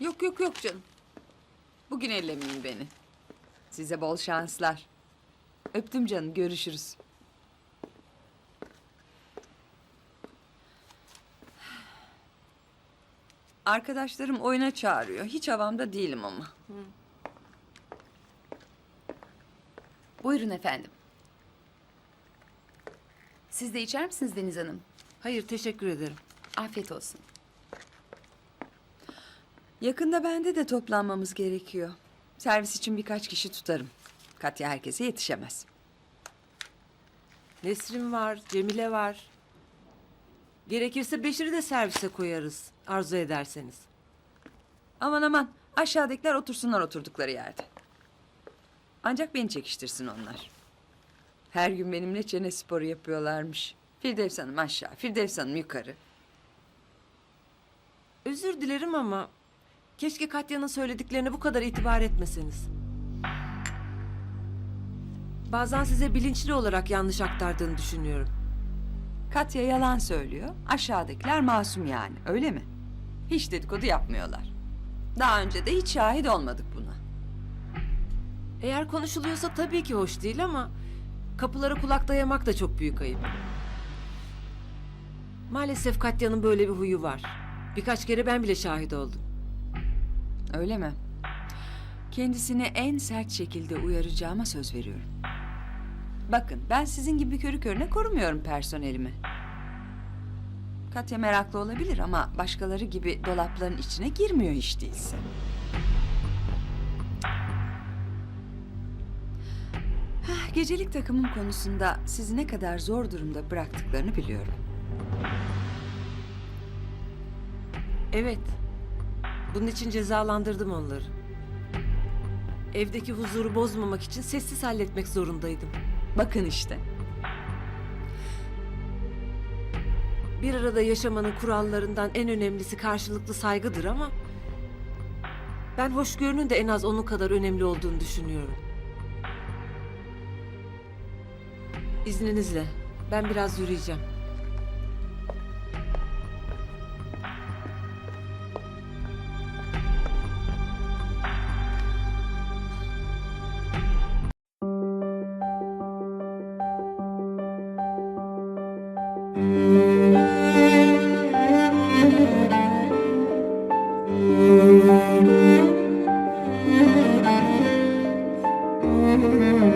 Yok yok yok canım. Bugün ellemeyin beni. Size bol şanslar. Öptüm canım görüşürüz. Arkadaşlarım oyuna çağırıyor. Hiç havamda değilim ama. Buyurun efendim. Siz de içer misiniz Deniz Hanım? Hayır teşekkür ederim. Afiyet olsun. Yakında bende de toplanmamız gerekiyor. Servis için birkaç kişi tutarım. Katya herkese yetişemez. Nesrin var, Cemile var. Gerekirse Beşir'i de servise koyarız. Arzu ederseniz. Aman aman aşağıdakiler otursunlar oturdukları yerde. Ancak beni çekiştirsin onlar. Her gün benimle çene sporu yapıyorlarmış. Firdevs Hanım aşağı, Firdevs Hanım yukarı. Özür dilerim ama keşke Katya'nın söylediklerine bu kadar itibar etmeseniz. Bazen size bilinçli olarak yanlış aktardığını düşünüyorum. Katya yalan söylüyor. Aşağıdakiler masum yani öyle mi? Hiç dedikodu yapmıyorlar. Daha önce de hiç şahit olmadık buna. Eğer konuşuluyorsa tabii ki hoş değil ama kapılara kulak dayamak da çok büyük ayıp. Maalesef Katya'nın böyle bir huyu var. Birkaç kere ben bile şahit oldum. Öyle mi? Kendisini en sert şekilde uyaracağıma söz veriyorum. Bakın ben sizin gibi körü körüne korumuyorum personelimi. Katya meraklı olabilir ama başkaları gibi dolapların içine girmiyor hiç değilse. Gecelik takımım konusunda sizi ne kadar zor durumda bıraktıklarını biliyorum. Evet. Bunun için cezalandırdım onları. Evdeki huzuru bozmamak için sessiz halletmek zorundaydım. Bakın işte. Bir arada yaşamanın kurallarından en önemlisi karşılıklı saygıdır ama... Ben hoşgörünün de en az onun kadar önemli olduğunu düşünüyorum. İzninizle ben biraz yürüyeceğim. Müzik